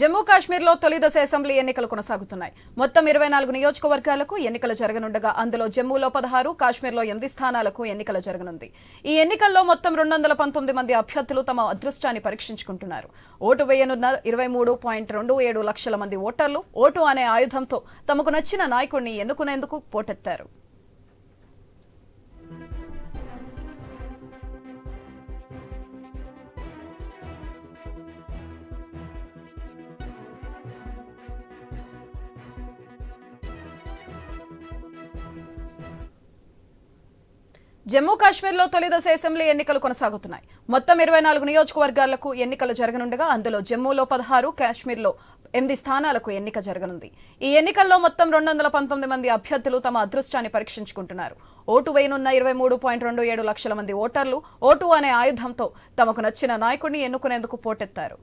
జమ్మూ కాశ్మీర్లో తొలి దశ అసెంబ్లీ ఎన్నికలు కొనసాగుతున్నాయి. మొత్తం ఇరవై నాలుగు నియోజకవర్గాలకు ఎన్నికలు జరగనుండగా అందులో జమ్మూలో పదహారు కాశ్మీర్లో ఎనిమిది స్థానాలకు ఎన్నికలు జరగనుంది. ఈ ఎన్నికల్లో మొత్తం రెండు వందల పంతొమ్మిది మంది అభ్యర్థులు తమ అదృష్టాన్ని పరీక్షించుకుంటున్నారు. ఓటు వేయనున్న ఇరవై మూడు పాయింట్ రెండు ఏడు లక్షల మంది ఓటర్లు ఓటు అనే ఆయుధంతో తమకు నచ్చిన నాయకుడిని ఎన్నుకునేందుకు పోటెత్తారు. జమ్మూ కాశ్మీర్లో తొలి దశ అసెంబ్లీ ఎన్నికలు కొనసాగుతున్నాయి. మొత్తం ఇరవై నాలుగు నియోజకవర్గాలకు ఎన్నికలు జరగనుండగా అందులో జమ్మూలో పదహారు కాశ్మీర్లో ఎనిమిది స్థానాలకు ఎన్నిక జరగనుంది. ఈ ఎన్నికల్లో మొత్తం రెండు వందల పంతొమ్మిది మంది అభ్యర్థులు తమ అదృష్టాన్ని పరీక్షించుకుంటున్నారు. ఓటు వేయనున్న ఇరవై మూడు పాయింట్ రెండు ఏడు లక్షల మంది ఓటర్లు ఓటు అనే ఆయుధంతో తమకు నచ్చిన నాయకుడిని ఎన్నుకునేందుకు పోటెత్తారు.